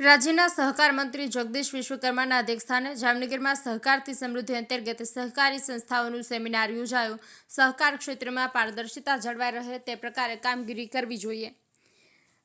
રાજ્યના સહકાર મંત્રી જગદીશ વિશ્વકર્માના અધ્યક્ષસ્થાને જામનગરમાં સહકારથી સમૃદ્ધિ અંતર્ગત સહકારી સંસ્થાઓનું સેમિનાર યોજાયું. સહકાર ક્ષેત્રમાં પારદર્શિતા જળવાઈ રહે તે પ્રકારે કામગીરી કરવી જોઈએ.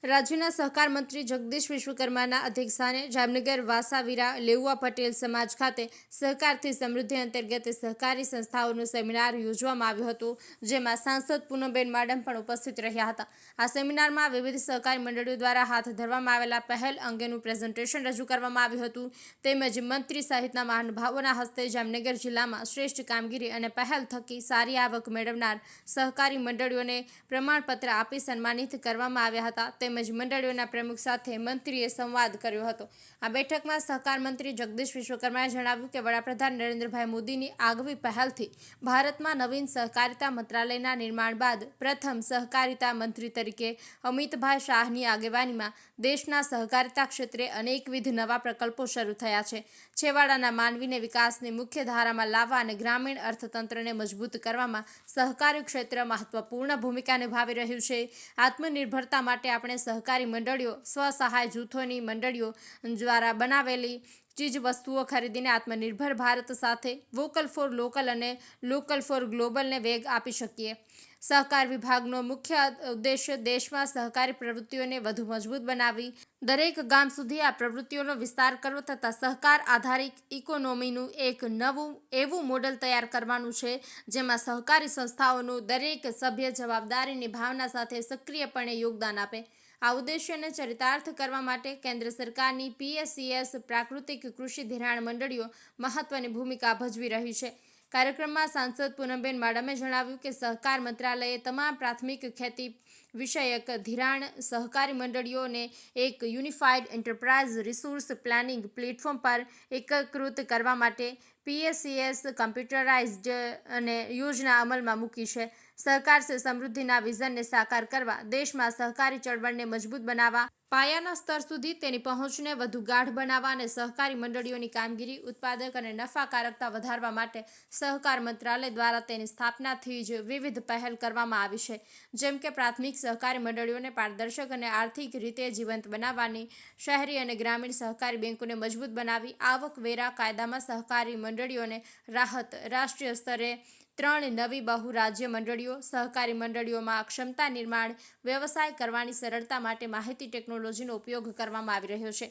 રાજ્યના સહકાર મંત્રી જગદીશ વિશ્વકર્માના અધ્યક્ષસ્થાને જામનગર વાસાવીરા લેઉવા પટેલ સમાજ ખાતે સહકારથી સમૃદ્ધિ અંતર્ગત સહકારી સંસ્થાઓનું સેમિનાર યોજવામાં આવ્યું હતું, જેમાં સાંસદ પૂનમબેન માડમ પણ ઉપસ્થિત રહ્યા હતા. આ સેમિનારમાં વિવિધ સહકારી મંડળીઓ દ્વારા હાથ ધરવામાં આવેલા પહેલ અંગેનું પ્રેઝન્ટેશન રજૂ કરવામાં આવ્યું હતું. તેમજ મંત્રી સહિતના મહાનુભાવોના હસ્તે જામનગર જિલ્લામાં શ્રેષ્ઠ કામગીરી અને પહેલ થકી સારી આવક મેળવનાર સહકારી મંડળીઓને પ્રમાણપત્ર આપી સન્માનિત કરવામાં આવ્યા હતા. તેમજ મંડળીઓના પ્રમુખ સાથે મંત્રીએ સંવાદ કર્યો હતો. આ બેઠકમાં સહકાર મંત્રી જગદીશ વિશ્વકર્માએ જણાવ્યું કે વડાપ્રધાન નરેન્દ્રભાઈ મોદીની આગવી પહેલથી ભારતમાં નવીન સહકારિતા મંત્રાલયના નિર્માણ બાદ પ્રથમ સહકારિતા મંત્રી તરીકે અમિતભાઈ શાહની આગેવાનીમાં દેશના સહકારિતા ક્ષેત્રે અનેકવિધ નવા પ્રકલ્પો શરૂ થયા છે. છેવાડાના માનવીને વિકાસની મુખ્ય ધારામાં લાવવા અને ગ્રામીણ અર્થતંત્રને મજબૂત કરવામાં સહકારી ક્ષેત્ર મહત્વપૂર્ણ ભૂમિકા નિભાવી રહ્યું છે. આત્મનિર્ભરતા માટે આપણે સહકારી મંડળીઓ, સ્વસહાય જૂથોની મંડળીઓ દ્વારા બનાવેલી ચીજ વસ્તુઓ ખરીદીને આત્મનિર્ભર ભારત સાથે વોકલ ફોર લોકલ અને લોકલ ફોર ગ્લોબલને વેગ આપી શકીએ. સહકાર વિભાગનો મુખ્ય ઉદ્દેશ્ય દેશમાં સહકારી પ્રવૃત્તિઓને વધુ મજબૂત બનાવવી. દરેક ગામ સુધી આ પ્રવૃત્તિઓનો વિસ્તાર કરવો તથા સહકાર આધારિત ઇકોનોમીનું એક નવું, એવું મોડલ તૈયાર કરવાનું છે, જેમાં સહકારી સંસ્થાઓનું દરેક સભ્ય જવાબદારીની ભાવના સાથે સક્રિયપણે યોગદાન આપે. આ ઉદ્દેશ્યને ચરિતાર્થ કરવા માટે કેન્દ્ર સરકારની પીએસસીએસ પ્રાકૃતિક કૃષિ ધિરાણ મંડળીઓ મહત્વની ભૂમિકા ભજવી રહી છે. કાર્યક્રમમાં સાંસદ પૂનમબેન માડમે જણાવ્યું કે સહકાર મંત્રાલયે તમામ પ્રાથમિક ખેતી વિષયક ધિરાણ સહકારી મંડળીઓને એક unified enterprise resource planning platform પર એકીકૃત કરવા માટે પીએસસીએસ કમ્પ્યુટરાઇઝડ અને યોજના અમલમાં મૂકી છે. સહકાર છે સમૃદ્ધિના વિઝનને સાકાર કરવા, દેશમાં સહકારી ચળવળને મજબૂત બનાવવા, પાયાના સ્તર સુધી તેની પહોંચને વધુ ગાઢ બનાવવા અને સહકારી મંડળીઓની કામગીરી, ઉત્પાદક અને નફાકારકતા વધારવા માટે સહકાર મંત્રાલય દ્વારા તેની સ્થાપનાથી જ વિવિધ પહેલ કરવામાં આવી છે. જેમ કે પ્રાથમિક સહકારી મંડળીઓને પારદર્શક અને આર્થિક રીતે જીવંત બનાવવાની, શહેરી અને ગ્રામીણ સહકારી બેંકોને મજબૂત બનાવી, આવકવેરા કાયદામાં સહકારી મંડળીઓને રાહત, રાષ્ટ્રીય સ્તરે ત્રણ નવી બહુ રાજ્ય મંડળીઓ, સહકારી મંડળીઓમાં ક્ષમતા નિર્માણ, વ્યવસાય કરવાની સરળતા માટે માહિતી ટેકનોલોજીનો ઉપયોગ કરવામાં આવી રહ્યો છે.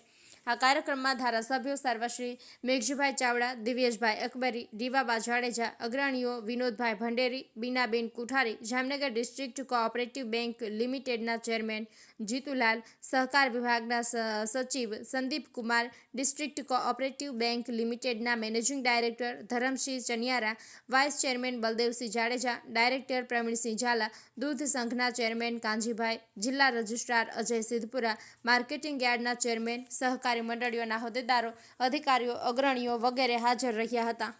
આ કાર્યક્રમમાં ધારાસભ્યો સર્વશ્રી મેઘજીભાઈ ચાવડા, દિવ્યેશભાઈ અકબરી રીવાબા જાડેજા, અગ્રણીઓ Vinodbhai Bhanderi, Binaben Kuthari, Jamnagar district cooperative bank લિમિટેડના ચેરમેન જીતુલાલ, સહકાર વિભાગના સચિવ Sandeep Kumar, district cooperative bank લિમિટેડના managing director Dharamsinh Chaniyara, vice chairman Baldevsinh Jadeja, director Pravinsinh Zala, દૂધ સંઘના ચેરમેન કાંજીભાઈ જિલ્લા રજિસ્ટ્રાર અજય સિદ્ધપુરા, માર્કેટિંગ યાર્ડના ચેરમેન સહકારી મંડળીઓના હોદ્દેદારો અધિકારીઓ અગ્રણીઓ વગેરે હાજર રહ્યા હતા.